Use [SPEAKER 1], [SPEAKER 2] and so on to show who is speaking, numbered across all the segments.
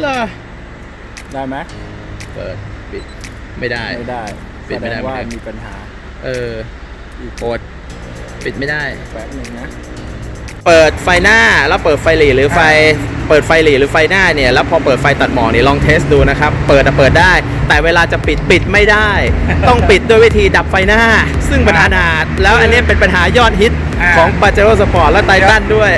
[SPEAKER 1] เหรอ
[SPEAKER 2] ได้ไหม
[SPEAKER 1] เปิดปิดไม่ได้
[SPEAKER 2] ไม่ได้
[SPEAKER 1] ปิดไม่ได้
[SPEAKER 2] แสงว่า
[SPEAKER 1] ไม่ได้
[SPEAKER 2] มีปัญหา
[SPEAKER 1] เออโปรดปิดไม่ได้
[SPEAKER 2] แป๊บหนึงนะ
[SPEAKER 1] เปิดไฟหน้าแล้วเปิดไฟหลีหรือไฟ เปิดไฟหลีหรือไฟหน้าเนี่ยแล้วพอเปิดไฟตัดหมอกนี่ลองเทสดูนะครับ เปิดอะเปิดได้ แต่เวลาจะปิดปิดไม่ได้ ต้องปิดด้วยวิธีดับไฟหน้า ซึ่งเป็นอนาถแล้วอันนี้เป็นปัญหายอดฮิต
[SPEAKER 2] อ่า
[SPEAKER 1] ของปาเจโร่สปอร์ตและไททันด้วย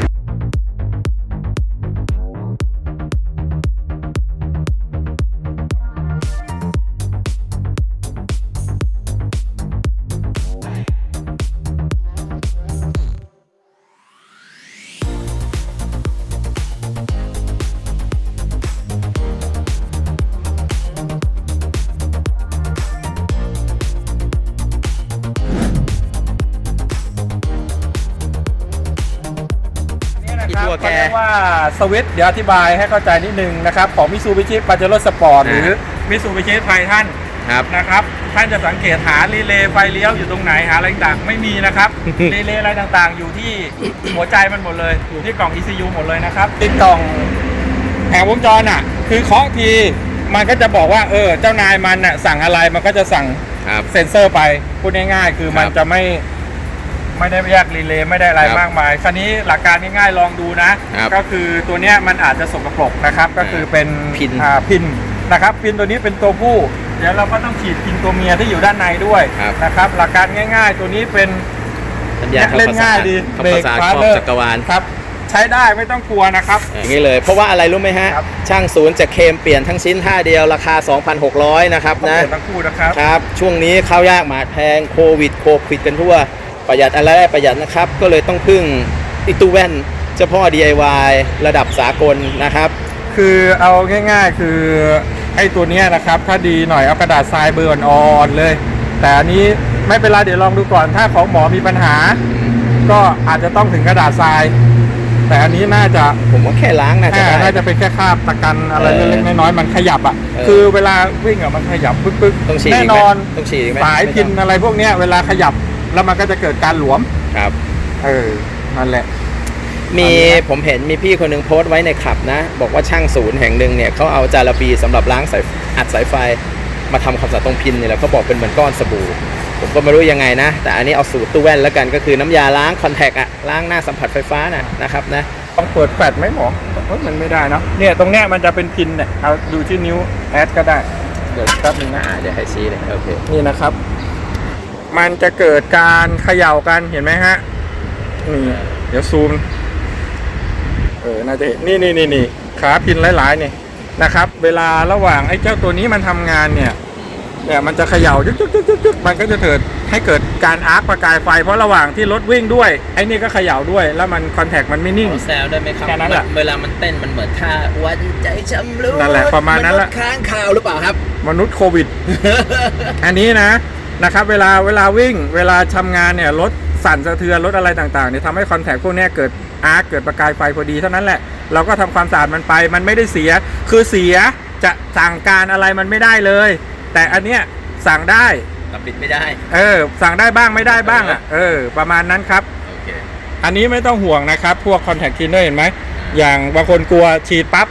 [SPEAKER 2] สวิตช์เดี๋ยวอธิบายให้เข้าใจนิดนึงนะครับ ของมิซูบิชิปาเจโร่สปอร์ตห
[SPEAKER 1] อ่า
[SPEAKER 2] รือมิซูบิชิไททัน
[SPEAKER 1] ครับ
[SPEAKER 2] นะครับ ท่านจะสังเกตหารีเลย์ไฟเลี้ยวอยู่ตรงไหนหาอะไรต่างๆไม่มีนะครับ รีเลย์อะไรต่างๆ อยู่ที่หัวใจมันหมดเลย อยู่ที่กล่อง ECU หมดเลยนะครับติดกล่องแผงวงจรอะ คือเคาะทีมันก็จะบอกว่าเออเจ้านายมันน่ะสั่งอะไรมันก็จะสั่ง
[SPEAKER 1] ครับ
[SPEAKER 2] เซ็นเซอร์ไปพูดง่ายๆ คือมัน
[SPEAKER 1] ครับ
[SPEAKER 2] จะไม่ ไม่ได้แยกรีเลย์ไม่ได้อะไร
[SPEAKER 1] ครับ
[SPEAKER 2] มากมาย คราวนี้หลักการง่ายๆลองดูนะ
[SPEAKER 1] ครับ
[SPEAKER 2] ก็คือตัวเนี้ยมันอาจจะสกปรกนะครับ ก็คือเป็น
[SPEAKER 1] พิน
[SPEAKER 2] อ่าพินนะครับพินตัวนี้เป็นตัวผู้ เดี๋ยวเราก็ต้องฉีดพินตัวเมียที่อยู่ด้านในด้วย
[SPEAKER 1] ครับ
[SPEAKER 2] นะครับ หลักการง่าย ๆ ตัวนี้เป็น
[SPEAKER 1] สัญญาณ
[SPEAKER 2] เล่นง่ายดี
[SPEAKER 1] ทำภาษา
[SPEAKER 2] เบรก
[SPEAKER 1] ครอบ
[SPEAKER 2] Father
[SPEAKER 1] จักรวาล
[SPEAKER 2] ครับ ใช้ได้ไม่ต้องกลัวนะครับ
[SPEAKER 1] อย่างนี้เลย เพราะว่าอะไรรู้ไหมฮะ
[SPEAKER 2] ครับ
[SPEAKER 1] ช่างศูนย์จะเคลมเปลี่ยนทั้งชิ้นท่าเดียวราคา 2,600 นะครับ
[SPEAKER 2] ต้อง
[SPEAKER 1] นะ
[SPEAKER 2] เปิดทั้งคู่นะครับ
[SPEAKER 1] ครับ ช่วงนี้ข้าวยากหมาแพงโควิดโควิดกันทั่ว ประหยัดอะไรได้ประหยัดนะครับ ก็เลยต้องพึ่งอิตูแว่นเจ้าพ่อ DIY ระดับสากลนะครับ
[SPEAKER 2] คือเอาง่ายๆคือไอ้ตัวเนี้ยนะครับ ถ้าดีหน่อยเอากระดาษทรายเบอร์อ่อนๆเลย แต่อันนี้ไม่เป็นไรเดี๋ยวลองดูก่อน ถ้าของหมอมีปัญหา ก็อาจจะต้องถึงกระดาษทราย แต่อันนี้น่าจะ
[SPEAKER 1] ผมว่าแค่ล้างน่าจะ
[SPEAKER 2] แค่
[SPEAKER 1] ได้
[SPEAKER 2] น่าจะเป็นแค่คราบตะกันอะไร
[SPEAKER 1] เออ
[SPEAKER 2] เล็กๆน้อยๆมันขยับอะ
[SPEAKER 1] เออ
[SPEAKER 2] คือเวลาวิ่งอะมันขยับปึ๊ก
[SPEAKER 1] ต้องฉีด
[SPEAKER 2] ๆแน่
[SPEAKER 1] กไหม
[SPEAKER 2] นอน
[SPEAKER 1] ต้องฉีดอีกไหม
[SPEAKER 2] สายพินอะไรพวกเนี้ยเวลาขยับ แล้วมันก็จะเกิดการหลวม
[SPEAKER 1] ครับ
[SPEAKER 2] เออ นั่นแหละ
[SPEAKER 1] มี
[SPEAKER 2] อันนี้นะ
[SPEAKER 1] ผมเห็นมีพี่คนหนึ่งโพสต์ไว้ในขับนะ บอกว่าช่างศูนย์แห่งหนึ่งเนี่ยเขาเอาจาระบีสำหรับล้างสายอัดสายไฟ มาทำความสะอาดตรงพินนี่แหละเขาบอกเป็นเหมือนก้อนสบู่ ผมก็ไม่รู้ยังไงนะ แต่อันนี้เอาสูตรตู้แว่นแล้วกันก็คือน้ำยาล้างคอนแทคอะล้างหน้าสัมผัสไฟฟ้าน่ะนะครับนะ
[SPEAKER 2] ต้องเปิดแฟลชไหมหมอเอ้ยมันไม่ได้เนาะ เนี่ยตรงเนี้ยมันจะเป็นพินเนี่ย เอาดูที่นิ้วแอดก็ได้ เดี๋ยวแป๊บนึงนะ
[SPEAKER 1] อ่าเดี๋ยวให้ชี้เลยโอเค
[SPEAKER 2] นี่นะครับ มันจะเกิดการเขย่ากันเห็นไหมฮะนี่เดี๋ยวซูมเออน่าจะเห็นนี่นี่นี่นี่ขาพินหลายๆเนี่ยนะครับ เวลาระหว่างไอ้เจ้าตัวนี้มันทำงานเนี่ยเนี่ยมันจะเขย่ายึกยึกยึกยึกยึกมันก็จะเกิดให้เกิดการอาร์คประกายไฟ เพราะระหว่างที่รถวิ่งด้วยไอ้นี่ก็เขย่าด้วย แล้วมันคอนแทคมันไม่นิ่ง
[SPEAKER 1] แซวได้ไหมครับ
[SPEAKER 2] แค่นั้นแหละ
[SPEAKER 1] เวลามันเต้นมันเหมือนท่าวันใจชำรุด
[SPEAKER 2] นั่นแหละประมาณนั้นแหละ
[SPEAKER 1] ษย์ค้างคาวหรือเปล่าครับ
[SPEAKER 2] มนุษย์โควิด อันนี้นะ นะครับเวลาเวลาวิ่งเวลาทำงานเนี่ยรถสั่นสะเทือนรถอะไรต่างๆเนี่ยทำให้คอนแทคพวกเนี้ยเกิดอาร์คเกิดประกายไฟพอดีเท่านั้นแหละเราก็ทำความสะอาดมันไป มันไม่ได้เสีย คือเสียจะสั่งการอะไรมันไม่ได้เลย แต่อันเนี้ยสั่งได้
[SPEAKER 1] แต่ปิดไม่ได้
[SPEAKER 2] เออ สั่งได้บ้างไม่ได้บ้างอะเออ ประมาณนั้นครับ
[SPEAKER 1] โอเค
[SPEAKER 2] อันนี้ไม่ต้องห่วงนะครับ พวกคอนแทคทินเนอร์เห็นไหมอย่างบางคนกลัวฉีดปั๊บ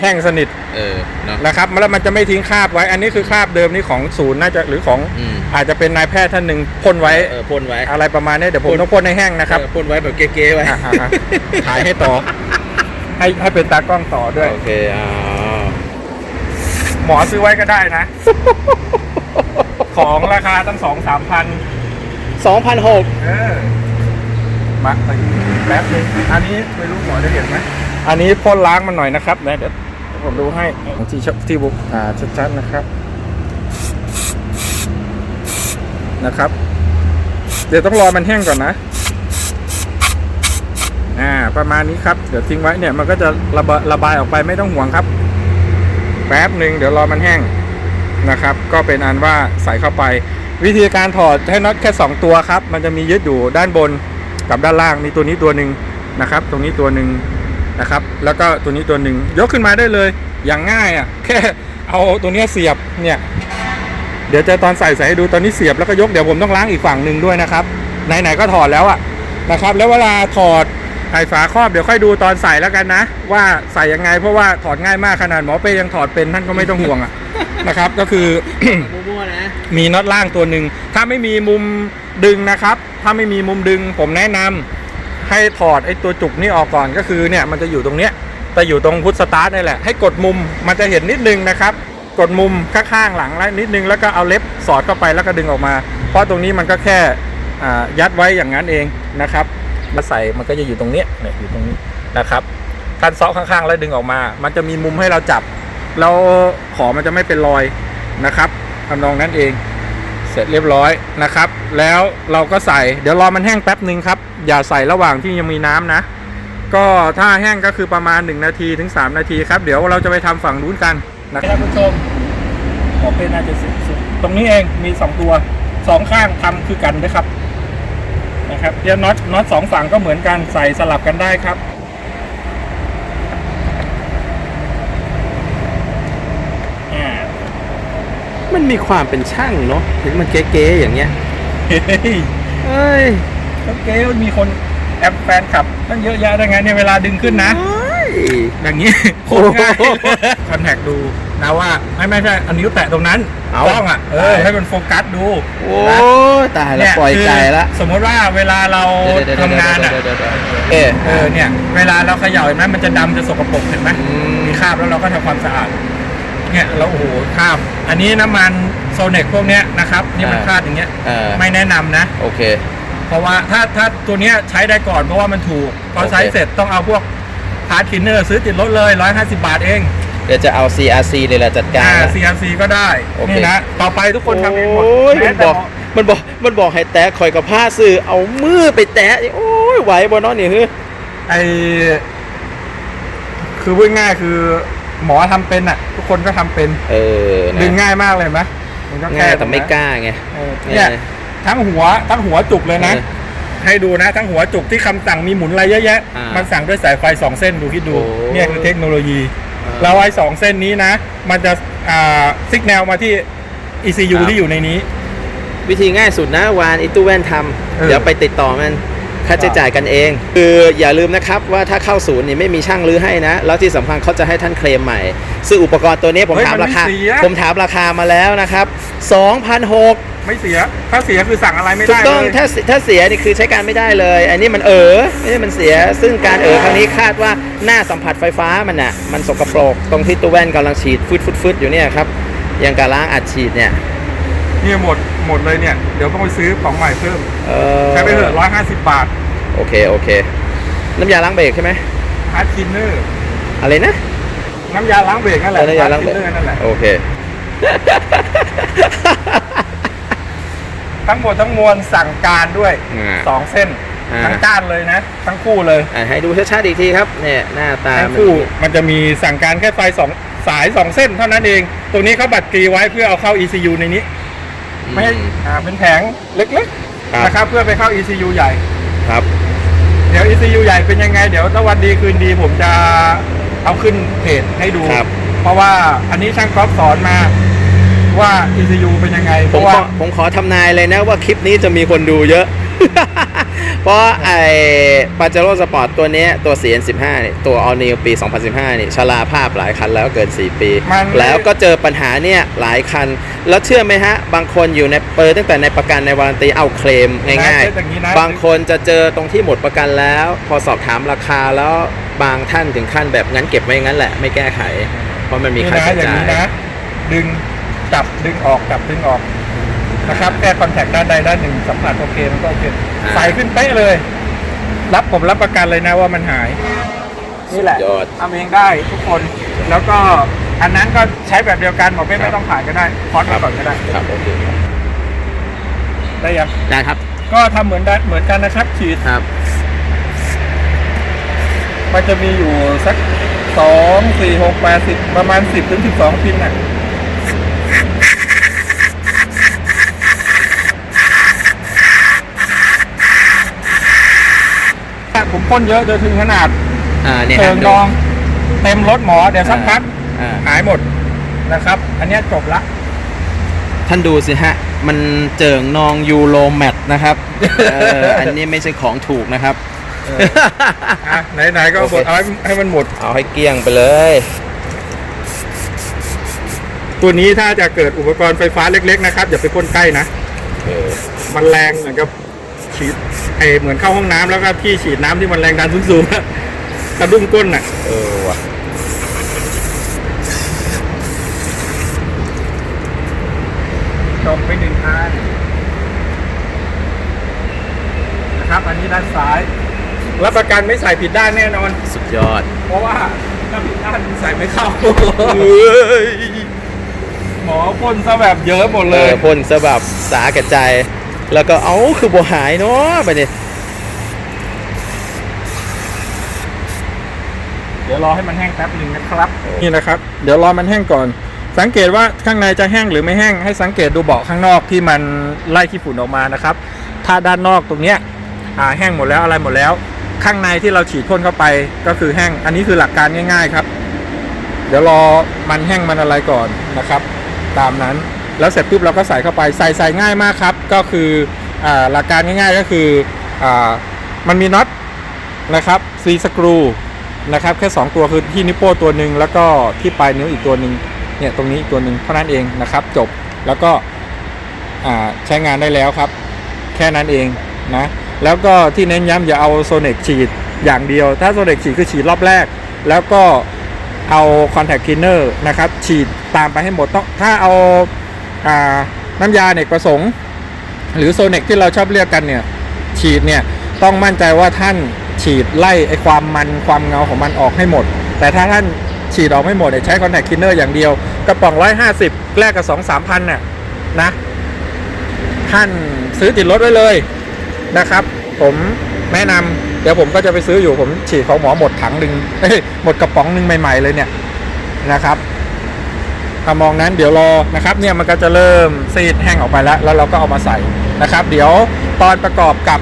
[SPEAKER 2] แห้งสนิท
[SPEAKER 1] เออเนาะ
[SPEAKER 2] นะครับแล้วมันจะไม่ทิ้งคราบไว้ อันนี้คือคราบเดิมนี่ของศูนย์น่าจะหรือของ
[SPEAKER 1] อืม
[SPEAKER 2] อาจจะเป็นนายแพทย์ท่านหนึ่งพ่นไว้
[SPEAKER 1] เออพ่นไว้
[SPEAKER 2] อะไรประมาณนี้เดี๋ยวผม
[SPEAKER 1] พ่น
[SPEAKER 2] ต้องพ่นให้แห้งนะครับ
[SPEAKER 1] เออพ่นไว้แบบเก๋ๆไว้
[SPEAKER 2] อะอะอะถ่ายให้ต่อ ให้ให้เป็นตากล้องต่อด้วย
[SPEAKER 1] โอเคอ่า
[SPEAKER 2] หมอซื้อไว้ก็ได้นะ ของราคาตั้งสองสามพัน
[SPEAKER 1] สองพันหก
[SPEAKER 2] เออมาไปแป๊บนึงอันนี้ไม่รู้หมอได้เห็นไหมอันนี้พ่นล้างมันหน่อยนะครับนะเดี๋ยว ผมดูให้ที่ชที่บุกอ่าชัดๆนะครับ นะครับ เดี๋ยวต้องรอมันแห้งก่อนนะ อ่า ประมาณนี้ครับ เดี๋ยวทิ้งไว้เนี่ยมันก็จะระบระบายออกไปไม่ต้องห่วงครับ แป๊บหนึ่งเดี๋ยวรอมันแห้งนะครับ ก็เป็นอันว่าใส่เข้าไป วิธีการถอดให้น็อตแค่ 2 ตัวครับ มันจะมียึดอยู่ด้านบนกับด้านล่างมีตัวนี้ตัวหนึ่งนะครับ ตรงนี้ตัวหนึ่ง นะครับ แล้วก็ตัวนี้ตัวหนึ่งยกขึ้นมาได้เลยอย่างง่ายอะแค่เอาตัวเนี้ยเสียบเนี่ยเดี๋ยวจะตอนใส่ใส่ให้ดูตอนนี้เสียบแล้วก็ยกเดี๋ยวผมต้องล้างอีกฝั่งหนึ่งด้วยนะครับไหนๆก็ถอดแล้วอะนะครับ แล้วเวลาถอดไอ้ฝาครอบเดี๋ยวค่อยดูตอนใส่แล้วกันนะ ว่าใส่ยังไงเพราะว่าถอดง่ายมากขนาดหมอเป้ยังถอดเป็นท่านก็ไม่ต้องห่วงอะนะครับ ก็คือ
[SPEAKER 1] มั่วๆนะ
[SPEAKER 2] มีน็อตล่างตัวหนึ่งถ้าไม่มีมุมดึงนะครับ ถ้าไม่มีมุมดึงผมแนะนำ ให้ถอดไอ้ตัวจุกนี่ออกก่อนก็คือเนี่ยมันจะอยู่ตรงเนี้ยแต่อยู่ตรงพุทสตาร์ทนี่แหละให้กดมุมมันจะเห็นนิดนึงนะครับ กดมุมข้างๆหลังแล้วนิดนึงแล้วก็เอาเล็บสอดเข้าไปแล้วก็ดึงออกมา เพราะตรงนี้มันก็แค่ยัดไว้อย่างนั้นเองนะครับมาใส่มันก็จะอยู่ตรงเนี้ยเนี่ยอยู่ตรงนี้นะครับท่านเซาะข้างๆแล้วดึงออกมา มันจะมีมุมให้เราจับ แล้วขอมันจะไม่เป็นรอยนะครับทำนองนั้นเอง ร็จเรียบร้อยนะครับ แล้วเราก็ใส่เดี๋ยวรอมันแห้งแป๊บหนึ่งครับ อย่าใส่ระหว่างที่ยังมีน้ำนะ ก็ถ้าแห้งก็คือประมาณ 1 นาทีถึง 3 นาทีครับ เดี๋ยวเราจะไปทำฝั่งนู้นกันนะครับท่านผู้ชมหมอเป็นน่าจะสุดตรงนี้เองมี 2 ตัวสองข้างทำคือกันนะครับนะครับเดี๋ยวน็อตน็อตสองฝั่งก็เหมือนกันใส่สลับกันได้ครับ
[SPEAKER 1] มันมีความเป็นช่างเนาะเห็นมันเก๋ๆอย่างเงี้ย
[SPEAKER 2] เฮ้ย
[SPEAKER 1] เอ้ย
[SPEAKER 2] แล้วเก๋มันมีคนแอปแฟนคลับตั้งเยอะแยะได้ไงเนี่ยเวลาดึงขึ้นนะ
[SPEAKER 1] โอ้ย
[SPEAKER 2] อย่างนี้โคตรง่ายคอนแทคดูนะว่าไม่ไม่ใช่อันนิ้วแตะตรงนั้น
[SPEAKER 1] เอา
[SPEAKER 2] ต้องอะเออให้มันโฟกัสดู
[SPEAKER 1] โอ้
[SPEAKER 2] นะ
[SPEAKER 1] ยตายแล้ว
[SPEAKER 2] เนี่ย
[SPEAKER 1] ปล่อย
[SPEAKER 2] คือ
[SPEAKER 1] ใจละ
[SPEAKER 2] สมมติว่าเวลาเรา
[SPEAKER 1] เดี๋ยวๆๆๆ
[SPEAKER 2] ทำงานอะ
[SPEAKER 1] เดี๋ยวๆๆๆเอ๊ะ
[SPEAKER 2] เออเนี่ย เวลาเราเขย่าเห็นไหมมันจะดำจะสกปรกเห็นไหม
[SPEAKER 1] อืม
[SPEAKER 2] มีคราบแล้วเราก็ทำความสะอาด เนี่ยแล้วโอ้โหคราบอันนี้น้ำมันโซเน็กพวกเนี้ยนะครับนี่มันคราดอย่างเงี้ย
[SPEAKER 1] เออ
[SPEAKER 2] ไม่แนะนำนะ
[SPEAKER 1] โอเค
[SPEAKER 2] เพราะว่าถ้าถ้าตัวเนี้ยใช้ได้ก่อนเพราะว่ามันถูกพอใช้
[SPEAKER 1] โอเค
[SPEAKER 2] เสร็จต้องเอาพวกพาร์ทคินเนอร์ซื้อติดรถเลย 150 บาทเอง
[SPEAKER 1] เดี๋ยวจะเอา CRC เลยแหละจัดการ
[SPEAKER 2] อ่า
[SPEAKER 1] ละ
[SPEAKER 2] CRC ก็ได้
[SPEAKER 1] โอเค
[SPEAKER 2] นี่นะต่อไปทุกคนทำเองหมด
[SPEAKER 1] โอ้ย
[SPEAKER 2] แม้
[SPEAKER 1] มัน
[SPEAKER 2] แต่
[SPEAKER 1] บอกมันบอก มันบอกให้แตะคอยกับผ้าซื้อ เอามือไปแตะนี่โอ้ยไหวบ่เนาะนี่เฮ้ย
[SPEAKER 2] ไอคือพูดง่ายคือ หมอทำเป็นอะ ทุกคนก็ทำเป็น
[SPEAKER 1] เออนะ
[SPEAKER 2] ดึงง่ายมากเลยเห็นไหมมันก็แค่
[SPEAKER 1] ง่ายแต่ไม่
[SPEAKER 2] ตรงนั้น
[SPEAKER 1] กล้าไง
[SPEAKER 2] เออเนี่ย ทั้งหัวทั้งหัวจุกเลยนะ
[SPEAKER 1] เออ
[SPEAKER 2] ให้ดูนะ ทั้งหัวจุกที่คำสั่งมีหมุนอะไรเยอะแยะ
[SPEAKER 1] อ่ามั
[SPEAKER 2] มันสั่งด้วยสายไฟสองเส้นดูคิดดู
[SPEAKER 1] โอ้
[SPEAKER 2] เนี่ยคือเทคโนโลยี
[SPEAKER 1] อ่า
[SPEAKER 2] เราไอ้สองเส้นนี้นะ มันจะอ่าซิกแนลมาที่ ECU
[SPEAKER 1] ครับ
[SPEAKER 2] ที่อยู่ในนี้
[SPEAKER 1] วิธีง่ายสุดนะวานไอตู้แว่นทำ
[SPEAKER 2] เออ
[SPEAKER 1] เดี๋ยวไปติดต่อมัน ค่าใช้จ่ายกันเอง คืออย่าลืมนะครับว่าถ้าเข้าศูนย์นี่ไม่มีช่างรื้อให้นะ แล้วที่สำคัญเขาจะให้ท่านเคลมใหม่ ซึ่งอุปกรณ์ตัวนี้ผม
[SPEAKER 2] เฮ้ย
[SPEAKER 1] ถาม
[SPEAKER 2] มัน
[SPEAKER 1] ราคา
[SPEAKER 2] ไม่เสีย
[SPEAKER 1] ผมถามราคามาแล้วนะครับ2,006
[SPEAKER 2] ไม่เสีย ถ้าเสียคือสั่งอะไรไม่
[SPEAKER 1] ถู
[SPEAKER 2] ได้
[SPEAKER 1] กต้อง
[SPEAKER 2] เลย
[SPEAKER 1] ถ้าถ้าเสียนี่คือใช้การไม่ได้เลย อันนี้มันเออไม่ใช่มันเสีย ซึ่งการเออครั้งนี้คาดว่าหน้าสัมผัสไฟฟ้ามันอะ มันสกปรกตรงที่ตัวแว่นกำลังฉีดฟึดฟึดฟึดอยู่เนี่ยครับ ยังการล้างอัดฉีดเนี่ย
[SPEAKER 2] เนี่ยหมด หมดเลยเนี่ย เดี๋ยวต้องไปซื้อของใหม่เพิ่ม
[SPEAKER 1] เออ
[SPEAKER 2] ใช้ไปเถอะร้อยห้าสิบบาท
[SPEAKER 1] โอเค โอเค น้ำยาล้างเบรกใช่ไหม
[SPEAKER 2] ฮาร์ดคินเนอร์
[SPEAKER 1] อะไรนะ
[SPEAKER 2] น้ำยาล้างเบรกนั่นแหละ
[SPEAKER 1] เออน้ำยาล้างเบรก
[SPEAKER 2] ฮร์ดคินเนอร์นั่นแหละ
[SPEAKER 1] โอเค
[SPEAKER 2] ทั้งหมดทั้งมวลสั่งการด้วย
[SPEAKER 1] อ่า
[SPEAKER 2] สองเส้น
[SPEAKER 1] อ่า
[SPEAKER 2] ทั้งก้านเลยนะ ทั้งคู่เลย
[SPEAKER 1] อะให้ดูชัดๆอีกทีครับเนี่ยหน้าตา
[SPEAKER 2] ทั้ง
[SPEAKER 1] มัน
[SPEAKER 2] คู่มันจะมีสั่งการแค่ไฟสองสายสองเส้นเท่านั้นเองตรงนี้เขาบัตรกรีไว้เพื่อเอาเข้า ECU ในนี้ ไม่ให้อ่าเป็นแผงเล็ก
[SPEAKER 1] ครับ
[SPEAKER 2] ๆนะครับเพื่อไปเข้า ECU ใหญ่
[SPEAKER 1] ครับ
[SPEAKER 2] เดี๋ยว ECU ใหญ่เป็นยังไง เดี๋ยวถ้าวันดีคืนดีผมจะเอาขึ้นเพจให้ดู
[SPEAKER 1] ครับ
[SPEAKER 2] เพราะว่าอันนี้ช่างก๊อฟสอนมาว่า ECU เป็นยังไง เพ
[SPEAKER 1] ผม
[SPEAKER 2] ราะ
[SPEAKER 1] ข
[SPEAKER 2] ว่า
[SPEAKER 1] อผมขอทำนายเลยนะว่าคลิปนี้จะมีคนดูเยอะ เพราะไอ้ปาเจโร่สปอร์ตตัวเนี้ยตัว CN15 เนี่ยตัว All New ปี 2015 นี่ชราภาพหลายคันแล้วเกิน 4 ปี
[SPEAKER 2] มัน
[SPEAKER 1] แล้วก็เจอปัญหาเนี่ยหลายคัน แล้วเชื่อไหมฮะ บางคนอยู่ในเปิดตั้งแต่ในประกันในวารันตีเอาเคลมง่าย
[SPEAKER 2] นะเช่นอย่างนี้นะ
[SPEAKER 1] ๆบางคนจะเจอตรงที่หมดประกันแล้ว พอสอบถามราคาแล้วบางท่านถึงขั้นแบบงั้นเก็บไว้งั้นแหละไม่แก้ไข เพราะมันมี
[SPEAKER 2] นี่
[SPEAKER 1] ค่า
[SPEAKER 2] นะ
[SPEAKER 1] ใช้
[SPEAKER 2] อย่าง
[SPEAKER 1] จ่า
[SPEAKER 2] นี้
[SPEAKER 1] ย
[SPEAKER 2] นะดึงจับดึงออกจับดึงออก นะครับแค่คอนแทคด้านใดด้านหนึ่งสัมผัสโอเคมันก็โอเค
[SPEAKER 1] อ่า
[SPEAKER 2] ใส่ขึ้นเป๊ะเลย รับผมรับประกันเลยนะว่ามันหาย นี่แหละ
[SPEAKER 1] ยอด
[SPEAKER 2] ทำเองได้ทุกคน แล้วก็อันนั้นก็ใช้แบบเดียวกันบอกไม่
[SPEAKER 1] ครับ
[SPEAKER 2] ไม่ต้องผ่านก็ได้พอดมาก่อนก็ได้
[SPEAKER 1] ครับโอเค
[SPEAKER 2] ได้ยัง
[SPEAKER 1] ได้ครับ
[SPEAKER 2] ก็ทำเหมือนกันเหมือนกันนะครับฉีด
[SPEAKER 1] ครับ
[SPEAKER 2] มันจะมีอยู่สักสองสี่หกแปดสิบประมาณสิบถึงสิบสองพินน่ะ พ่นเยอะจนถึงขนาด
[SPEAKER 1] อ่าเนี่ย
[SPEAKER 2] เชิ
[SPEAKER 1] ฮะ
[SPEAKER 2] งนองเต็มรถหมอเดี๋ยวสักพัก
[SPEAKER 1] อ่า
[SPEAKER 2] หายหมดนะครับ อันเนี้ยจบละ
[SPEAKER 1] ท่านดูสิฮะ มันเจิ่งนองยูโรแมทนะครับเอออันนี้ไม่ใช่ของถูกนะครับ
[SPEAKER 2] เอออะไหนๆก็เอาหมด
[SPEAKER 1] โอเค
[SPEAKER 2] เอาให้ให้มันหมด
[SPEAKER 1] เอาให้เกลี้ยงไปเลย
[SPEAKER 2] ตัวนี้ถ้าจะเกิดอุปกรณ์ไฟฟ้าเล็ก ๆ นะครับ อย่าไปพ่นใกล้นะ
[SPEAKER 1] เออ
[SPEAKER 2] มันแรงเหมือนกับ ฉีดไอเหมือนเข้าห้องน้ำแล้วก็ที่ฉีดน้ำที่มันแรงดันสูงๆอะกระดุ้งก้นน่ะ
[SPEAKER 1] เออว่ะ
[SPEAKER 2] จบไปหนึ่งอันนะครับ อันนี้ด้านซ้าย รับประกันไม่ใส่ผิดด้านแน่นอน
[SPEAKER 1] สุดยอด
[SPEAKER 2] เพราะว่าถ้าผิดด้านใส่ไม่เข้าหมอพ่นซะแบบเยอะหมด
[SPEAKER 1] เล
[SPEAKER 2] เลย
[SPEAKER 1] ยพ่นซะแบบสาแก่ใจ แล้วก็เอาคือบัวหายเนาะไปเนี่ย
[SPEAKER 2] เดี๋ยวรอให้มันแห้งแป๊บหนึ่งนะครับ นี่นะครับ เดี๋ยวรอมันแห้งก่อน สังเกตว่าข้างในจะแห้งหรือไม่แห้ง ให้สังเกตดูเบาะข้างนอกที่มันไล่ขี้ฝุ่นออกมานะครับ ถ้าด้านนอกตรงเนี้ยอ่าแห้งหมดแล้วอะไรหมดแล้ว ข้างในที่เราฉีดพ่นเข้าไปก็คือแห้ง อันนี้คือหลักการง่าย ๆครับ เดี๋ยวรอมันแห้งมันอะไรก่อนนะครับ ตามนั้น แล้วเสร็จปุ๊บเราก็ใส่เข้าไปใส่ใส่ง่ายมากครับ ก็คืออหลักการง่ายๆก็คืออมันมีน็อตนะครับซีสกรูนะครับแค่ 2 ตัวคือที่นิ้วโป้ตัวหนึ่งแล้วก็ที่ปลายนิ้วอีกตัวหนึ่งเนี่ยตรงนี้อีกตัวหนึ่งเท่านั้นเองนะครับ จบแล้วก็ใช้งานได้แล้วครับ แค่นั้นเองนะแล้วก็ที่เน้นย้ำอย่าเอาโซเนกฉีดอย่างเดียว ถ้าโซเนกฉีดคือฉีดรอบแรก แล้วก็เอาคอนแทคคลีนเนอร์นะครับฉีดตามไปให้หมดต้องถ้าเอา น้ำยาเนกประสงค์ หรือโซเนกที่เราชอบเรียกกันเนี่ยฉีดเนี่ยต้องมั่นใจว่าท่านฉีดไล่ไอความมันความเงาของมันออกให้หมด แต่ถ้าท่านฉีดออกไม่หมดใช้คอนแทคคลีนเนอร์อย่างเดียวกระป๋อง150แลกกับ2 3พันเนี่ยนะท่านซื้อติดรถไว้เลยนะครับ ผมแนะนำเดี๋ยวผมก็จะไปซื้ออยู่ผมฉีดของหมอหมดถังหนึ่งหมดกระป๋องหนึ่งใหม่ ๆ เลยเนี่ยนะครับ ถ้ามองนั้นเดี๋ยวรอนะครับเนี่ยมันก็จะเริ่มซีดแห้งออกไปแล้ว แล้วเราก็เอามาใส่นะครับ เดี๋ยวตอนประกอบกับ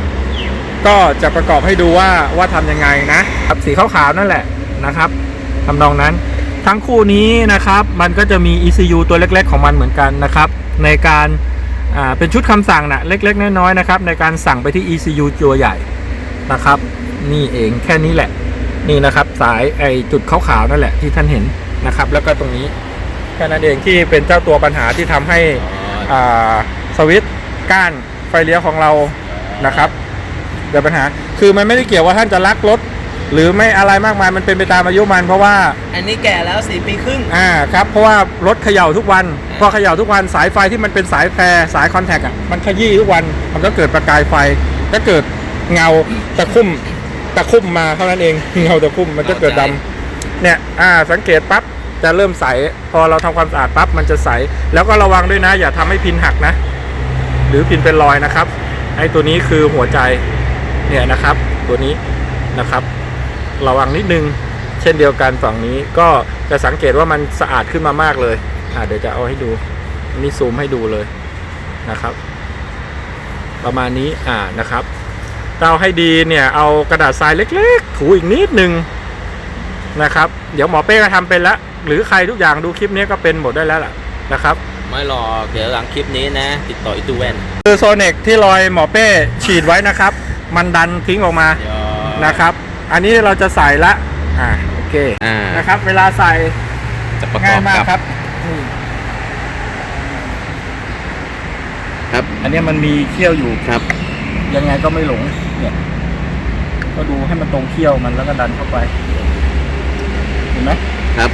[SPEAKER 2] ก็จะประกอบให้ดูว่าว่าทำยังไงนะครับสีขาวๆนั่นแหละนะครับทำนองนั้นทั้งคู่นี้นะครับมันก็จะมี ECU ตัวเล็กๆ ของมันเหมือนกันนะครับในการเป็นชุดคำสั่งนะเล็กๆ น้อยๆนะครับในการสั่งไปที่ ECU ตัวใหญ่นะครับนี่เองแค่นี้แหละนี่นะครับสายไอจุดขาวๆนั่นแหละที่ท่านเห็นนะครับแล้วก็ตรงนี้ แค่นั้นเองที่เป็นเจ้าตัวปัญหาที่ทำให้อ่าสวิตช์ก้านไฟเลี้ยวของเรานะครับเกิดปัญหาคือมันไม่ได้เกี่ยวว่าท่านจะลักรถหรือไม่อะไรมากมายมันเป็นไปตามอายุมันเพราะว่า
[SPEAKER 1] อันนี้แก่แล้วสี่ปีครึ่ง
[SPEAKER 2] อ่าครับเพราะว่ารถเขย่าทุกวัน พอเขย่าทุกวันสายไฟที่มันเป็นสายแพรสายคอนแทคอะมันขยี้ทุกวันมันก็เกิดประกายไฟ ก็เกิดเงาตะคุ่มตะคุ่มมาเท่านั้นเองเงาตะคุ่มมันจะเกิดดำเนี่ยอ่าสังเกตปั๊บ จะเริ่มใส พอเราทำความสะอาดปั๊บมันจะใส แล้วก็ระวังด้วยนะ อย่าทำให้พินหักนะ หรือพินเป็นรอยนะครับไอ้ตัวนี้คือหัวใจเนี่ยนะครับ ตัวนี้นะครับ ระวังนิดนึง เช่นเดียวกันฝั่งนี้ก็จะสังเกตว่ามันสะอาดขึ้นมามากเลยอ่าเดี๋ยวจะเอาให้ดูนนี้ซูมให้ดูเลยนะครับ ประมาณนี้อ่านะครับเราให้ดีเนี่ย เอากระดาษทรายเล็ก ๆ ถูอีกนิดนึงนะครับ เดี๋ยวหมอเป้ก็ทำเป็นแล้ว หรือใครทุกอย่างดูคลิปนี้ก็เป็นหมดได้แล้วล่ะนะครับ
[SPEAKER 1] ไม่หรอกเดี๋ยวหลังคลิปนี้นะ ติดต่ออีตูแวน
[SPEAKER 2] คือโซเนกที่รอยหมอเป้ฉีดไว้นะครับ มันดันทิ้งออกมานะครับ อันนี้เราจะใส่ละอ่าโอเค
[SPEAKER 1] อ่า
[SPEAKER 2] นะครับ เวลาใส่
[SPEAKER 1] จะประก
[SPEAKER 2] ง่า
[SPEAKER 1] อยบ
[SPEAKER 2] มาก
[SPEAKER 1] กับ
[SPEAKER 2] ครับนี่
[SPEAKER 1] ครับ
[SPEAKER 2] อันเนี้ยมันมีเขี้ยวอยู่
[SPEAKER 1] ครับ
[SPEAKER 2] ยังไงก็ไม่หลงเนี่ยก็ดูให้มันตรงเขี้ยวมันแล้วก็ดันเข้าไปเห็นไหม
[SPEAKER 1] ครับ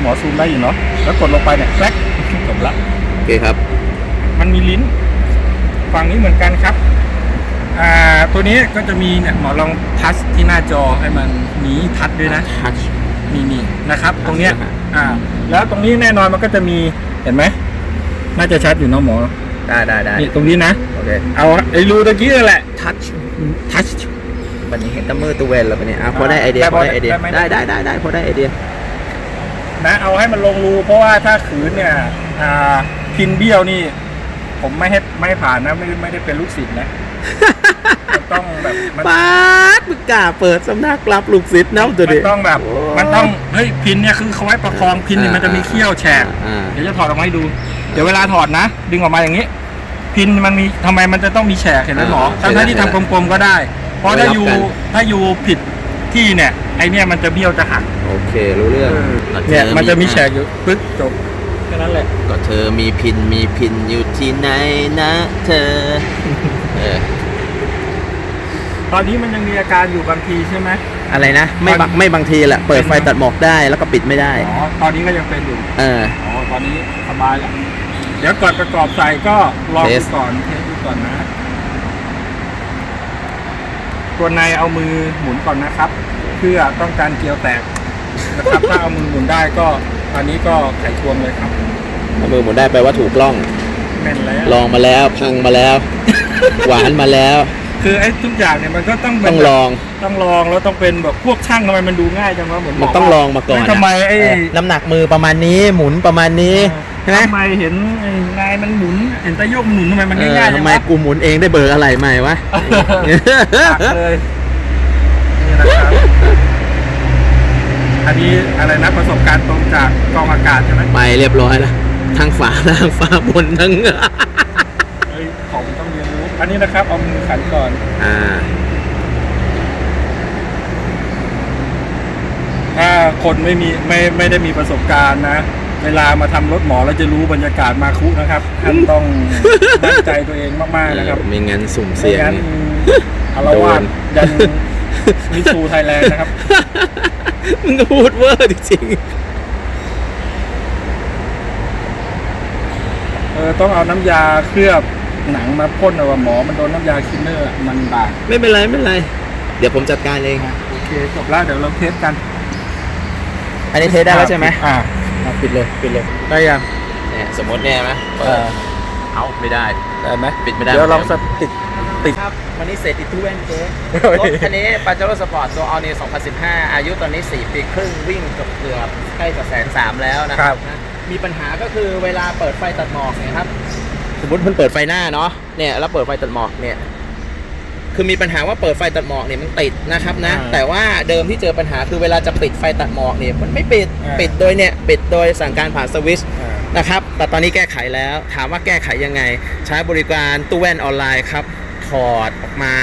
[SPEAKER 2] หมอซูมได้อยู่เนาะแล้วกดลงไปเนี่ยแฟลกจบละ
[SPEAKER 1] โอเคครับ
[SPEAKER 2] มันมีลิ้น ฝั่งนี้เหมือนกันครับอ่าตัวนี้ก็จะมีเนี่ยหมอลองทัชที่หน้าจอให้มันมีทัชด้วยนะ
[SPEAKER 1] touch
[SPEAKER 2] มีมีนะครับ ตรงเนี้ย
[SPEAKER 1] อ่า
[SPEAKER 2] อ่า แล้วตรงนี้แน่นอนมันก็จะมีเห็นไหมน่าจะชัดอยู่เนาะหมอ
[SPEAKER 1] ได้ได้ได้
[SPEAKER 2] นี่ตรงนี้นะ
[SPEAKER 1] โอเค
[SPEAKER 2] เอาไอ้รูตะกี้นั่นแหละ
[SPEAKER 1] touch
[SPEAKER 2] ทัช
[SPEAKER 1] วันนี้เห็นแตะมือตูแวนแล้ววันนี้อะพอได้ไอเดีย
[SPEAKER 2] ได้
[SPEAKER 1] พอได้ไอเดีย
[SPEAKER 2] ได้ไหม
[SPEAKER 1] ได้ได้ได้ได้พอได้ไอเดีย
[SPEAKER 2] นะ เอาให้มันลงรู เพราะว่าถ้าขืนเนี่ยอ่าพินเบี้ยวนี่ ผมไม่ให้ไม่ให้ผ่านนะไม่ไม่ได้เป็นลูกศิษย์นะมันต้องแบบมัน
[SPEAKER 1] ป๊าดมึงกล้าเปิดสำนักรับลูกศิษย์นะตัว
[SPEAKER 2] มั
[SPEAKER 1] นี้
[SPEAKER 2] นต้องแบบ
[SPEAKER 1] โอ้
[SPEAKER 2] มันต้องเฮ้ยพินเนี่ยคือเขาไว้ประคองพินนี่
[SPEAKER 1] อ่า
[SPEAKER 2] มันจะมีเขี้ยวแฉก
[SPEAKER 1] อ่า
[SPEAKER 2] เดี๋ยวจะถอดออกมาให้ดู เดี๋ยวเวลาถอดนะ ดึงออกมาอย่างนี้ พินมันมีทำไมมันจะต้องมีแฉกเห็นไหมหมอ
[SPEAKER 1] อ่า
[SPEAKER 2] ทั้งๆที่
[SPEAKER 1] เห็นแล้ว
[SPEAKER 2] ทำกลมๆก็ได้ เพราะถ้าอยู่
[SPEAKER 1] ไว้รับกัน
[SPEAKER 2] ถ้าอยู่ผิด ที่เนี่ยไอเนี่ยมันจะเบี้ยวจะหัก
[SPEAKER 1] โอเค รู้เรื่องก็ธอ
[SPEAKER 2] เนี่ยมันจะมีแฉกอยู่ปึ๊กจบแค่นั้นแหละ
[SPEAKER 1] ก็เธอมีพินมีพินอยู่ที่ไหนนะเธอ เออ
[SPEAKER 2] ตอนนี้มันยังมีอาการอยู่บางทีใช่ไหม
[SPEAKER 1] อะไรนะ ไม่บางไม่บางทีแหละเปิดไฟตัดหมอกได้แล้วก็ปิดไม่ได้
[SPEAKER 2] อ๋อ ตอนนี้ก็ยังเป็นอยู่
[SPEAKER 1] เออ
[SPEAKER 2] อ๋อ ตอนนี้สบายแล้ว เดี๋ยวก่อนประกอบใส่ก็ลอง
[SPEAKER 1] เท
[SPEAKER 2] ดู
[SPEAKER 1] ส
[SPEAKER 2] ก่อนเทสดูก่อนนะ ตัวในเอามือหมุนก่อนนะครับ เพื่อต้องการเกลียวแตกนะครับ ถ้าเอามือหมุนได้ก็อันนี้ก็ไขควงเลยครับ
[SPEAKER 1] เอามือหมุนได้แปลว่าถูกกล้อง
[SPEAKER 2] แม่นแล้ว
[SPEAKER 1] ลองมาแล้วพังมาแล้ว หวานมาแล้ว
[SPEAKER 2] คือไอ้ทุกอย่างเนี่ยมันก็ต้องเป็น
[SPEAKER 1] ต้องลอง
[SPEAKER 2] ต้องลองแล้วต้องเป็นแบบพวกช่างทำไมมันดูง่ายจังวะเหมือนบ
[SPEAKER 1] มัน
[SPEAKER 2] ก
[SPEAKER 1] ต้อง
[SPEAKER 2] ว่า
[SPEAKER 1] ลองมาก่อน
[SPEAKER 2] ทำไมไอ้
[SPEAKER 1] เออน้ำหนักมือประมาณนี้หมุนประมาณนี้ใช่ไหม
[SPEAKER 2] ทำไมเห็นไอ้นายมันหมุนเห็นตะโยกมันหมุนทำไมมัน
[SPEAKER 1] เออ
[SPEAKER 2] ง่ายๆจั
[SPEAKER 1] ทำ
[SPEAKER 2] ง
[SPEAKER 1] ไม
[SPEAKER 2] วะ
[SPEAKER 1] กูหมุนเองได้เบอร์อะไรใหม่วะ
[SPEAKER 2] หักเลย นี่นะครับ อันนี้อะไรนะประสบการณ์ตรงจากกองอากาศใช่ไหม
[SPEAKER 1] ไปเรียบร้อยแล้วทั้งฝาล่างฝาบนทั้ง
[SPEAKER 2] เฮ้ยของมันต้องเรียนรู้ อันนี้นะครับเอามือขันก่อน
[SPEAKER 1] อ่า
[SPEAKER 2] ถ้าคนไม่มีไม่ไม่ได้มีประสบการณ์นะ เวลามาทำรถหมอแล้วจะรู้บรรยากาศมาคุนะครับท่านต้องตั้งใจตัวเองมากๆนะครับ
[SPEAKER 1] ไม่งั้นสุ่ม
[SPEAKER 2] ไม่
[SPEAKER 1] เสี่ยง
[SPEAKER 2] งั้น
[SPEAKER 1] นี่
[SPEAKER 2] อารวาส
[SPEAKER 1] โดน
[SPEAKER 2] ยัน มิสูไทยแลนด์นะครับ
[SPEAKER 1] มึงก็พูดเวอร์จริง
[SPEAKER 2] เออต้องเอาน้ำยาเคลือบหนังมาพ่นเอาว่าหมอมันโดนน้ำยาคินเนอร์อะมันบาด
[SPEAKER 1] ๆไม่เป็นไรไม่เป็นไร เดี๋ยวผมจัดการเอง
[SPEAKER 2] โอเคจบแล้วเดี๋ยวเราเทสกัน
[SPEAKER 1] อันนี้เทสได้แล้วใช่ไหม
[SPEAKER 2] อ่า
[SPEAKER 1] อะปิดเลยปิดเลย
[SPEAKER 2] ได้ยัง
[SPEAKER 1] เนี่ยสมมติเนี่ยไหมเปิดเอาไม่ได้
[SPEAKER 2] ได้ไหม
[SPEAKER 1] ปิดไม่ได้
[SPEAKER 2] เดี๋ยวลองสติด ติด
[SPEAKER 1] ครับวันนี้เสร็จอีกทุกเว้นเจ๊
[SPEAKER 2] โอ้ย
[SPEAKER 1] รถคันนี้ปาเจโร่สปอร์ตตัวออนี2015 อายุตอนนี้ 4 ปีครึ่งวิ่งเกือบเกือบใกล้จะแสนสามแล้วนะค
[SPEAKER 2] ครั
[SPEAKER 1] รับ บนะมีปัญหาก็คือเวลาเปิดไฟตัดหมอกเนี่ยครับ สมมติมันเปิดไฟหน้าเนาะเนี่ยแล้วเปิดไฟตัดหมอกเนี่ยคือมีปัญหาว่าเปิดไฟตัดหมอกเนี่ยมันติดนะครับนะ
[SPEAKER 2] อ่า
[SPEAKER 1] แต่ว่าเดิมที่เจอปัญหาคือเวลาจะปิดไฟตัดหมอกเนี่ยมันไม่ปิด
[SPEAKER 2] อ่า
[SPEAKER 1] ปิดโดยเนี่ยปิดโดยสั่งการผ่านสวิตช์
[SPEAKER 2] อ่า
[SPEAKER 1] นะครับ แต่ตอนนี้แก้ไขแล้ว ถามว่าแก้ไขยังไง ใช้บริการตู้แว่นออนไลน์ครับ ถอดออกมา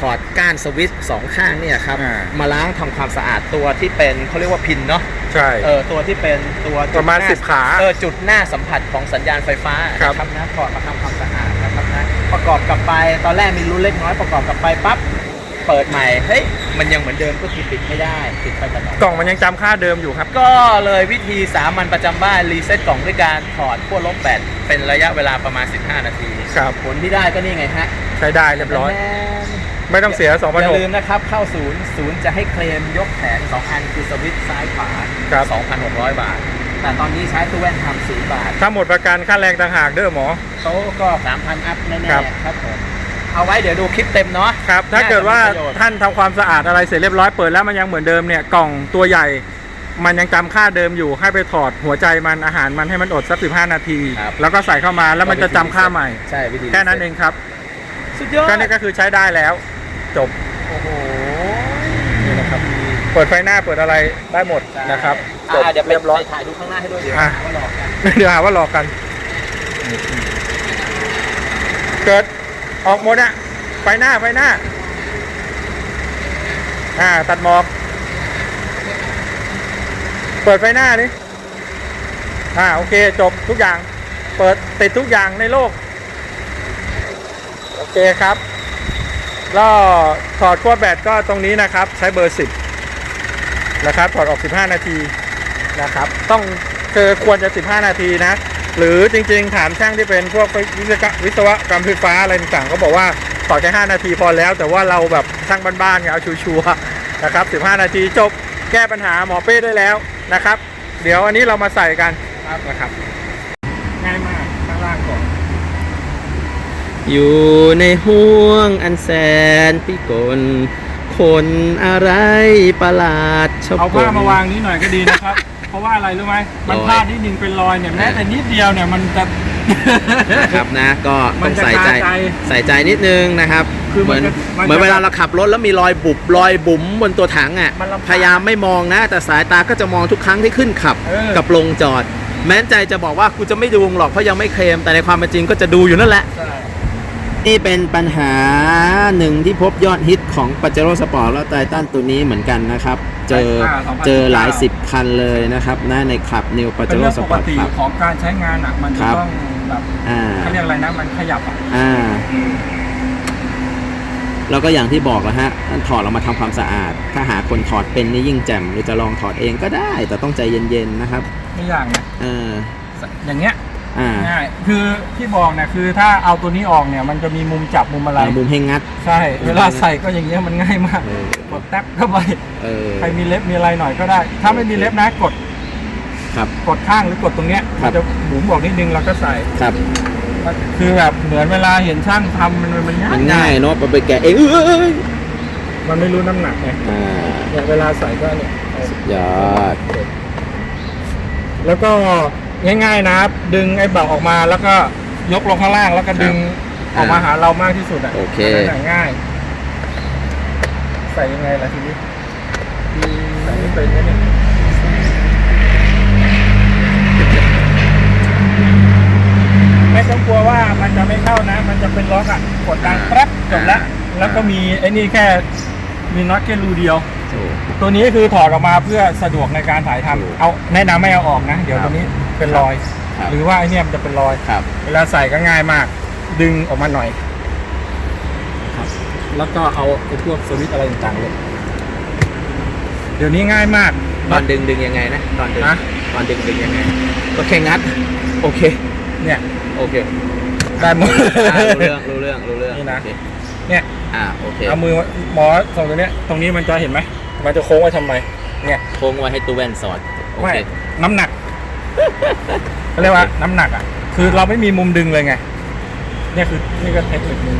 [SPEAKER 1] ถอดก้านสวิตช์สองข้างเนี่ยครับ
[SPEAKER 2] อ่า
[SPEAKER 1] มาล้างทำความสะอาดตัวที่เป็นเขาเรียกว่าพินเนาะ
[SPEAKER 2] ใช่
[SPEAKER 1] เออตัวที่เป็นตัวจุด
[SPEAKER 2] ประมาณ
[SPEAKER 1] หน้
[SPEAKER 2] 10ขา
[SPEAKER 1] เออจุดหน้าสัมผัสของสัญญาณไฟฟ้า
[SPEAKER 2] ครับ
[SPEAKER 1] นะนะถอดมาทำความสะอาดนะครับนะประกอบกลับไปตอนแรกมีรูเล็กน้อยประกอบกลับไปปั๊บ เปิดใหม่เฮ้ยมันยังเหมือนเดิมก็คือปิดไม่ได้ปิดไฟตัดหมอก
[SPEAKER 2] กล่องมันยังจำค่าเดิมอยู่ครับ
[SPEAKER 1] ก็เลยวิธีสามัญประจำบ้านรีเซ็ตกล่องด้วยการถอดขั้วลบแบตเป็นระยะเวลาประมาณ 15 นาที
[SPEAKER 2] ครับ
[SPEAKER 1] ผลที่ได้ก็นี่ไงฮะ
[SPEAKER 2] ใช้ได้เรียบร้อย
[SPEAKER 1] แน่น
[SPEAKER 2] ไม่ต้องเสีย
[SPEAKER 1] อย่าลืม
[SPEAKER 2] 2,600
[SPEAKER 1] นะครับ เข้าศูนย์ศูนย์จะให้เคลมยกแผง 2 อันคือสวิตช์ซ้ายขวา
[SPEAKER 2] ครับ
[SPEAKER 1] 2,600 บาท แต่ตอนนี้ใช้ตู้แว่นทำ0บาท
[SPEAKER 2] ถ้าหมดประกันค่าแรงต่างหากเด้อหมอ
[SPEAKER 1] โต๊ะก็ 3,000 อัพแน่
[SPEAKER 2] ครับ
[SPEAKER 1] ๆครับผม เอาไว้เดี๋ยวดูคลิปเต็มเนาะ
[SPEAKER 2] ครับ ถ้าเกิดว่า
[SPEAKER 1] น่จะมีประโยชน์
[SPEAKER 2] ท่านทำความสะอาดอะไรเสร็จเรียบร้อยเปิดแล้วมันยังเหมือนเดิมเนี่ยกล่องตัวใหญ่ มันยังจำค่าเดิมอยู่ให้ไปถอดหัวใจมันอาหารมันให้มันอดสัก15นาที
[SPEAKER 1] ครับ
[SPEAKER 2] แล้วก็ใส่เข้ามาแล้วมันจะจำค่าใหม่
[SPEAKER 1] ใช่วิธี
[SPEAKER 2] แค่นั้นเองครับ
[SPEAKER 1] สุดยอด
[SPEAKER 2] แค่นี้ก็คือใช้ได้แล้ว จบ
[SPEAKER 1] โอ้โห
[SPEAKER 2] นี่นะครับเปิดไฟหน้าเปิดอะไรได้หมดนะครับจบ
[SPEAKER 1] อ่าเดี๋ยวไป
[SPEAKER 2] เรียบร้อย
[SPEAKER 1] ถ่ายดูข้างหน้าให้ด้วยเดี๋ยว
[SPEAKER 2] อะ
[SPEAKER 1] ว่าหลอกกัน
[SPEAKER 2] เดี๋ยวหาว่าหลอกกัน เกิด ออกหมดอะไฟหน้าไฟหน้า อ่า ตัดหมอก เปิดไฟหน้าดิอ่าโอเคจบทุกอย่าง เปิดติดทุกอย่างในโลก โอเคครับแล้วถอดขั้วแบตก็ตรงนี้นะครับ ใช้เบอร์ 10 นะครับถอดออก 15 นาทีนะครับ ต้องคือควรจะ 15 นาทีนะ หรือจริงๆ ถามช่างที่เป็นพวกวิศวกรรมวิศวกรรมไฟฟ้าอะไรต่างๆก็บอกว่าถอดแค่ 5 นาทีพอแล้ว แต่ว่าเราแบบช่างบ้านๆไงเอาชัวร์ๆนะครับ 15 นาทีจบแก้ปัญหาหมอเป้ได้แล้วนะครับ เดี๋ยวอันนี้เรามาใส่กันนะครับง่ายมากข้างล่างก่อน
[SPEAKER 1] อยู่ในห่วงอันแสนพิกลคนอะไรประหลาดชอบ
[SPEAKER 2] เอาผ้ามาวาง
[SPEAKER 1] กล
[SPEAKER 2] นี้หน่อยก็ดีนะครับ เพราะว่าอะไรรู้ไหมมัน
[SPEAKER 1] รอย
[SPEAKER 2] พลาดนิดนึงเป็นรอยเนี่ยแม้แต่นิดเดียวเนี่ยมันจะ
[SPEAKER 1] นะครับนะก็
[SPEAKER 2] มั
[SPEAKER 1] ต้อนง
[SPEAKER 2] จะ
[SPEAKER 1] ใส่ใจ
[SPEAKER 2] คาใจ
[SPEAKER 1] ใส่ใจนิดนึงนะครับ
[SPEAKER 2] คือ
[SPEAKER 1] เห
[SPEAKER 2] มั
[SPEAKER 1] มือนน
[SPEAKER 2] จะมันจะ
[SPEAKER 1] เหมือนเวลาเราขับรถแล้วมีรอยบุบรอยบุ๋มบนตัวถังอะ
[SPEAKER 2] มันรำคาญ
[SPEAKER 1] พยายามไม่มองนะ แต่สายตาก็จะมองทุกครั้งที่ขึ้นขับ
[SPEAKER 2] เออ
[SPEAKER 1] กับลงจอด แม้ใจจะบอกว่ากูจะไม่ดูหรอกเพราะยังไม่เคลมแต่ในความเป็นจริงก็จะดูอยู่นั่นแหละ
[SPEAKER 2] ใช่
[SPEAKER 1] นี่เป็นปัญหาหนึ่งที่พบยอดฮิตของป a เจโร่สปอร์ตและไททันตัวนี้เหมือนกันนะครับ เจอ
[SPEAKER 2] อ่า2019
[SPEAKER 1] เจอหลายสิบคันเลยนะครับนะในขับนิวป a เจ
[SPEAKER 2] เป็น
[SPEAKER 1] โร่
[SPEAKER 2] เรื่อง
[SPEAKER 1] ส
[SPEAKER 2] ป
[SPEAKER 1] ป
[SPEAKER 2] ก
[SPEAKER 1] อร์ต
[SPEAKER 2] ติ
[SPEAKER 1] ครับ
[SPEAKER 2] ของการใช้งานอะมันจะ
[SPEAKER 1] ครับ
[SPEAKER 2] ต้องแบบ
[SPEAKER 1] อ่า
[SPEAKER 2] เขาเรียกอะไรนะมันขยับอะ
[SPEAKER 1] อ่า แล้วก็อย่างที่บอกแล้วฮะท่านถอดเรามาทำความสะอาด ถ้าหาคนถอดเป็นนี่ยิ่งแจ่มหรือจะลองถอดเองก็ได้ แต่ต้องใจเย็นๆนะครับ
[SPEAKER 2] ไม่อย่างนะ
[SPEAKER 1] เออ
[SPEAKER 2] อย่างเงี้ย
[SPEAKER 1] อ่า
[SPEAKER 2] ง่ายคือที่บอกเนี่ยคือถ้าเอาตัวนี้ออกเนี่ยมันจะมีมุมจับมุมอะไร
[SPEAKER 1] เอามุมให้งัด
[SPEAKER 2] ใช่ เวลาใส่ก็อย่างเงี้ยมันง่ายมาก
[SPEAKER 1] เออก
[SPEAKER 2] ดแท็บเข้าไป
[SPEAKER 1] เออ
[SPEAKER 2] ใครมีเล็บมีอะไรหน่อยก็ได้ ถ้าไม่มีเล็บนะกด
[SPEAKER 1] ครับ
[SPEAKER 2] กดข้างหรือกดตรงเนี้ย
[SPEAKER 1] ครั
[SPEAKER 2] มั
[SPEAKER 1] บ
[SPEAKER 2] นจะหมุนบอกนิดนึงแล้วก็ใส่
[SPEAKER 1] ครับ
[SPEAKER 2] คือแบบเหมือนเวลาเห็นช่างทำมันมันง่าย
[SPEAKER 1] มันง่ายเนาะไปแกะเองเอ้ย
[SPEAKER 2] มันไม่รู้น้ำหนักไง
[SPEAKER 1] อ่า
[SPEAKER 2] เนี่ยเวลาใส่ก็เนี่ยเอา
[SPEAKER 1] ยอด
[SPEAKER 2] แล้วก็ ง่ายๆนะครับ ดึงไอ้เบาออกมาแล้วก็ยกลงข้างล่างแล้วก็ดึงออกมาหาเรามากที่สุดอะ
[SPEAKER 1] โอเค
[SPEAKER 2] นนั้นนะง่าย ใส่ยังไงล่ะทีนี้ใส่ไม่เป็นนะเนี่ยไม่ต้องกลัวว่ามันจะไม่เข้านะ มันจะเป็นล็อกอะกดดังแป๊บจบแล้ว แล้วก็มีไอ้นี่แค่มีน็อตแค่รูเดียว
[SPEAKER 1] ถูก
[SPEAKER 2] ตัวนี้คือถอดออกมาเพื่อสะดวกในการถ่ายทำ
[SPEAKER 1] ถูก
[SPEAKER 2] เอาแนะนำไม่เอาออกนะ เดี๋ยว
[SPEAKER 1] ครับ
[SPEAKER 2] ตัวนี้เป็นรอย
[SPEAKER 1] ครับ
[SPEAKER 2] หรือว่าไอเนี่ยมันจะเป็นรอย
[SPEAKER 1] ครับ
[SPEAKER 2] เวลาใส่ก็ง่ายมาก ดึงออกมาหน่อยครับ แล้วก็เอาไอ้พวกสวิตช์อะไรต่างๆเลยเดี๋ยวนี้ง่ายมาก
[SPEAKER 1] ตอนดึงดึงยังไงนะตอนดึง
[SPEAKER 2] นะ
[SPEAKER 1] ตอนดึงดึงยังไงก็แค่งัด โอเค
[SPEAKER 2] เนี่ย
[SPEAKER 1] โอเค
[SPEAKER 2] ได้หมด
[SPEAKER 1] อ่ารู้เรื่องรู้เรื่องรู้เรื่อง
[SPEAKER 2] นี่นะ
[SPEAKER 1] โอเค
[SPEAKER 2] เนี่ย
[SPEAKER 1] อ่าโอเค
[SPEAKER 2] เอามือหมอส่งตรงเนี้ยตรงนี้มันจะเห็นไหม มันจะโค้งไว้ทำไม เนี่ย
[SPEAKER 1] โค้งไว้ให้ตู้แว่นสอดโอ
[SPEAKER 2] ไม่
[SPEAKER 1] เค
[SPEAKER 2] น้ำหนักเขาเรียกว่าน้ำหนักอะ คือเราไม่มีมุมดึงเลยไง เนี่ยคือนี่ก็เทคนิคนึง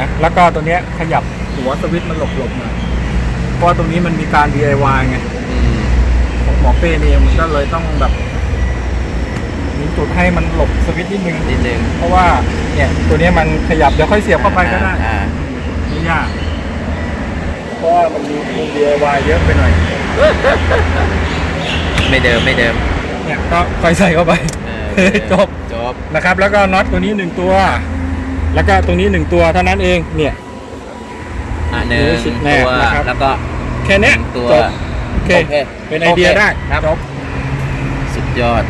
[SPEAKER 2] นะ แล้วก็ตัวเนี้ยขยับหัวสวิตช์มันหลบๆมาเพราะว่าตรงนี้มันมีการ DIY ไง
[SPEAKER 1] อืม
[SPEAKER 2] ของหมอเป้นี่มันก็เลยต้องแบบมีจุดให้มันหลบสวิตช์นิดนึง
[SPEAKER 1] นิดนึง
[SPEAKER 2] เพราะว่าเนี่ยตัวเนี้ยมันขยับเดี๋ยวค่อยเสียบเข้าไปก็ได้
[SPEAKER 1] อ่า
[SPEAKER 2] ไม่ยาก เพราะว่ามันมีมุม DIY เยอะไปหน่อย
[SPEAKER 1] ไม่เดิมไม่เดิม
[SPEAKER 2] เนี่ยก็ค่อยใส่เข้าไป
[SPEAKER 1] เออ
[SPEAKER 2] จบ
[SPEAKER 1] จบ
[SPEAKER 2] นะครับ แล้วก็น็อตตัวนี้หนึ่งตัว แล้วก็ตรงนี้หนึ่งตัวเท่านั้นเองเนี่ย
[SPEAKER 1] อะหนึ่ง
[SPEAKER 2] แน่
[SPEAKER 1] ตัว
[SPEAKER 2] นะครับ
[SPEAKER 1] แล้วก็
[SPEAKER 2] แค่เนี้ย
[SPEAKER 1] ตัว
[SPEAKER 2] จบโอเค
[SPEAKER 1] โอเค
[SPEAKER 2] เป็นไอเดีย
[SPEAKER 1] โอเค
[SPEAKER 2] ได้
[SPEAKER 1] ครับ
[SPEAKER 2] จบ
[SPEAKER 1] สุดยอด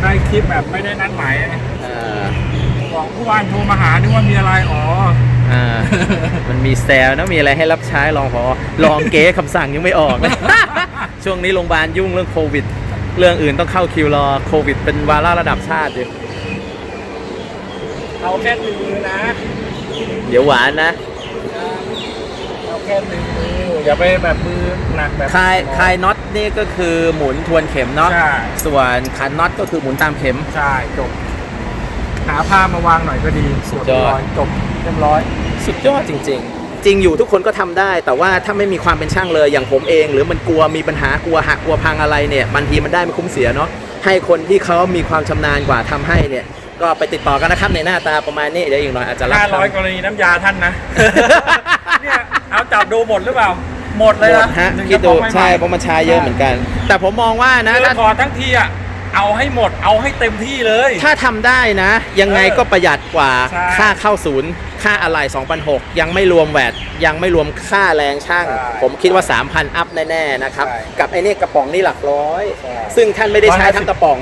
[SPEAKER 2] ได้คลิปแบบไม่ได้นัดหมายนะ
[SPEAKER 1] อ่า
[SPEAKER 2] บอกผู้วานโทรมาหานึกว่ามีอะไรอ๋อ
[SPEAKER 1] อ่า มันมีแซวนะมีอะไรให้รับใช้ลองพอลองเก๊คำสั่งยังไม่ออกนะช่วงนี้โรงพยาบาลยุ่งเรื่องโควิด เรื่องอื่นต้องเข้าคิวรอโควิด เป็นวาระระดับชาติอยู่
[SPEAKER 2] เอาแค่หนึ่งมือนะ
[SPEAKER 1] เดี๋ยวหวานนะ
[SPEAKER 2] เอาแค่หนึ่งมืออย่าไปแบบมือหนักแบบ
[SPEAKER 1] คลายคลายน็อตนี่ก็คือหมุนทวนเข็มเนาะ
[SPEAKER 2] ใช่
[SPEAKER 1] ส่วนขันน็อตก็คือหมุนตามเข็ม
[SPEAKER 2] ใช่จบ หาผ้ามาวางหน่อยก็ดีสวด
[SPEAKER 1] สุดยอด
[SPEAKER 2] ร้อยจบเรียบร้อย
[SPEAKER 1] สุดยอดจริง ๆ จริงอยู่ทุกคนก็ทำได้ แต่ว่าถ้าไม่มีความเป็นช่างเลยอย่างผมเอง หรือมันกลัวมีปัญหากลัวหักกลัวพังอะไรเนี่ยบางทีมันได้ไม่คุ้มเสียเนาะให้คนที่เขามีความชำนาญกว่าทำให้เนี่ย ก็ไปติดต่อกันนะครับในหน้าตาประมาณนี้เดี๋ยวอีกหน่อยอาจจะรับ
[SPEAKER 2] ห้าร้อย
[SPEAKER 1] ทำ
[SPEAKER 2] กรณีน้ำยาท่านนะ เนี่ยเอาจับดูหมดหรือเปล่า หมดเลย
[SPEAKER 1] หม
[SPEAKER 2] นะ
[SPEAKER 1] ดฮะ
[SPEAKER 2] หนึ่ง
[SPEAKER 1] คิดดู
[SPEAKER 2] กระป๋อง
[SPEAKER 1] ใช่
[SPEAKER 2] ม่
[SPEAKER 1] เพราะมันใช้เยอะเหมือนกัน แต่ผมมองว่านะ
[SPEAKER 2] คือ
[SPEAKER 1] ถ้า
[SPEAKER 2] ถอดทั้งทีอะเอาให้หมดเอาให้เต็มที่เลย
[SPEAKER 1] ถ้าทำได้นะ ยังไงก็ประหยัดกว่า
[SPEAKER 2] ใช่
[SPEAKER 1] ค่าเข้าศูนย์ ค่าอะไหล่2,006 ยังไม่รวมแวดยังไม่รวมค่าแรงช่าง
[SPEAKER 2] ใช่
[SPEAKER 1] ผมคิดว่า 3,000 อัพแน่ๆนะครับ
[SPEAKER 2] ใช่
[SPEAKER 1] กับไอ้นี่กระป๋องนี่หลักร้อย
[SPEAKER 2] ใช่
[SPEAKER 1] ซึ่งท่านไม่ได้ใช้
[SPEAKER 2] 150
[SPEAKER 1] ทั้งกระป๋อง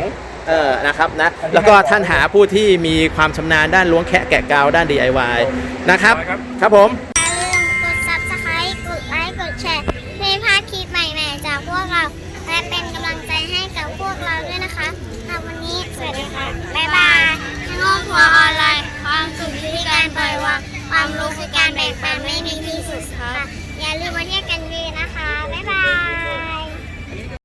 [SPEAKER 1] เออนะครับนะ
[SPEAKER 2] อันนี้
[SPEAKER 1] แล้วก็
[SPEAKER 2] ให้บอก
[SPEAKER 1] ท่านหาผู้ที่มีความชำนาญด้านล้วงแคะแกะกาวด้าน DIY นะครับ
[SPEAKER 2] ครับ
[SPEAKER 1] ครับผม
[SPEAKER 3] อย่าลืม